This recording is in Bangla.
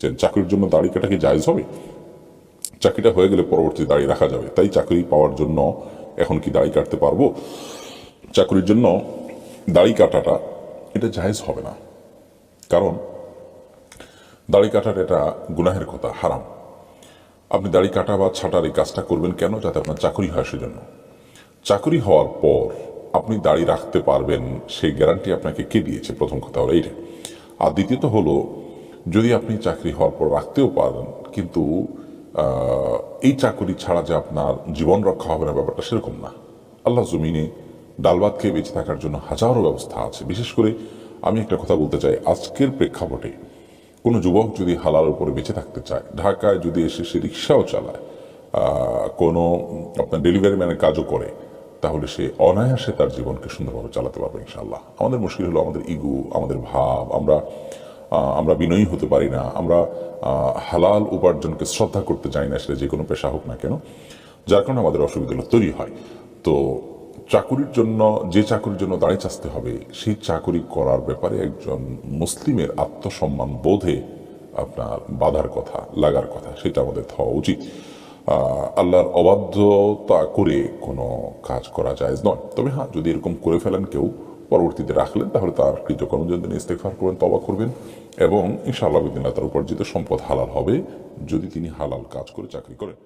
চাকরির জন্য দাড়ি কাটা কি জায়জ হবে? চাকরিটা হয়ে গেলে পরবর্তী দাড়ি রাখা যাবে। তাই চাকরি পাওয়ার জন্য এখন কি দাড়ি কাটতে পারব? চাকরির জন্য দাড়ি কাটাটা এটা জায়েজ হবে না। কারণ দাড়ি কাটার এটা গুনাহের কথা, হারাম। আপনি দাড়ি কাটা বা ছাটার এই কাজটা করবেন কেন? যাতে আপনার চাকরি হয় সেজন্য। চাকরি হওয়ার পর আপনি দাড়ি রাখতে পারবেন, সেই গ্যারান্টি আপনাকে কে দিয়েছে? প্রথম কথা হলো এইটা। আর দ্বিতীয়ত হলো যদি আপনি চাকরি হওয়ার পর রাখতেও পারেন, কিন্তু এই চাকরি ছাড়া যে আপনার জীবন রক্ষা হবে না ব্যাপারটা সেরকম না। আল্লাহ জমিনে ডাল ভাত খেয়ে বেঁচে থাকার জন্য হাজারো ব্যবস্থা আছে। বিশেষ করে আমি একটা কথা বলতে চাই, আজকের প্রেক্ষাপটে কোনো যুবক যদি হালাল উপরে বেঁচে থাকতে চায়, ঢাকায় যদি এসে সে রিক্সাও চালায় কোনো আপনার ডেলিভারি ম্যানের কাজও করে, তাহলে সে অনায়াসে তার জীবনকে সুন্দরভাবে চালাতে পারবে ইনশাল্লাহ আমাদের মুশকিল হলো আমাদের ইগু, আমাদের ভাব, আমরা আমরা বিনয়ী হতে পারি না। আমরা হালাল উপার্জনকে শ্রদ্ধা করতে চাই না, সেটা যে কোনো পেশা হোক না কেন, যার কারণে আমাদের অসুবিধাগুলো তৈরি হয়। তো চাকুরির জন্য, যে চাকুরির জন্য দাঁড়িয়ে চাচতে হবে, সেই চাকুরি করার ব্যাপারে একজন মুসলিমের আত্মসম্মান বোধে আপনার বাধার কথা, লাগার কথা, সেটা আমাদের হওয়া উচিত। আল্লাহর অবাধ্যতা করে কোনো কাজ করা যায় নয়। তবে হ্যাঁ যদি এরকম করে ফেলেন কেউ পরবর্তীতে রাখলেন, তাহলে তার কৃতকর্ম যদি ইস্তেফার করবেন তবা করবেন এবং ইনশাআল্লাহ তার উপার্জিত সম্পদ হালাল হবে যদি তিনি হালাল কাজ করে চাকরি করেন।